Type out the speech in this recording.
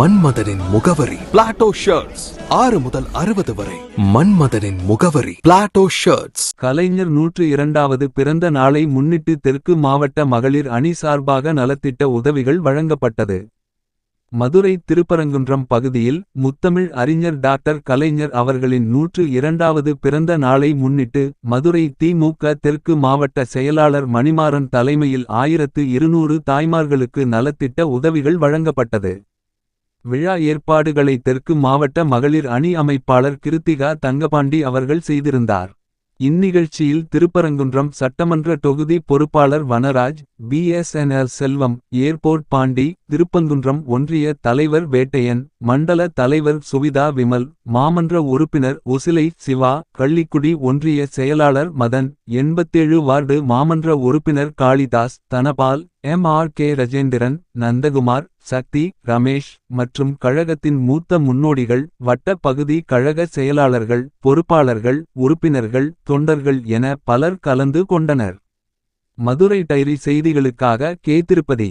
மன்மதனின் முகவரி. Plato shirts ஆறு முதல் அறுபது வரை. மன்மதனின் முகவரி. பிளாட்டோ ஷர்ட்ஸ் கலைஞர் நூற்று இரண்டாவது பிறந்த நாளை முன்னிட்டு தெற்கு மாவட்ட மகளிர் அணி சார்பாக நலத்திட்ட உதவிகள் வழங்கப்பட்டது. மதுரை திருப்பரங்குன்றம் பகுதியில் முத்தமிழ் அறிஞர் டாக்டர் கலைஞர் அவர்களின் நூற்று இரண்டாவது பிறந்த நாளை முன்னிட்டு மதுரை திமுக தெற்கு மாவட்ட செயலாளர் மணிமாறன் தலைமையில் ஆயிரத்து இருநூறு தாய்மார்களுக்கு நலத்திட்ட உதவிகள் வழங்கப்பட்டது. விழா ஏற்பாடுகளை தெற்கு மாவட்ட மகளிர் அணி அமைப்பாளர் கிருத்திகா தங்கபாண்டி அவர்கள் செய்திருந்தார். இந்நிகழ்ச்சியில் திருப்பரங்குன்றம் சட்டமன்ற தொகுதி பொறுப்பாளர் வனராஜ் பிஎஸ்என்எல் செல்வம் ஏர்போர்ட் பாண்டி திருப்பங்குன்றம் ஒன்றிய தலைவர் வேட்டையன் மண்டல தலைவர் சுவிதா விமல் மாமன்ற உறுப்பினர் உசிலை சிவா கள்ளிக்குடி ஒன்றிய செயலாளர் மதன் எண்பத்தேழு வார்டு மாமன்ற உறுப்பினர் Kalidas Dhanapal M R K Rajendran Nandakumar Sakthi Ramesh மற்றும் கழகத்தின் மூத்த முன்னோடிகள் வட்ட பகுதி கழக செயலாளர்கள் பொறுப்பாளர்கள் உறுப்பினர்கள் தொண்டர்கள் என பலர் கலந்து கொண்டனர் மதுரை டைரி செய்திகளுக்காக கே திருப்பதி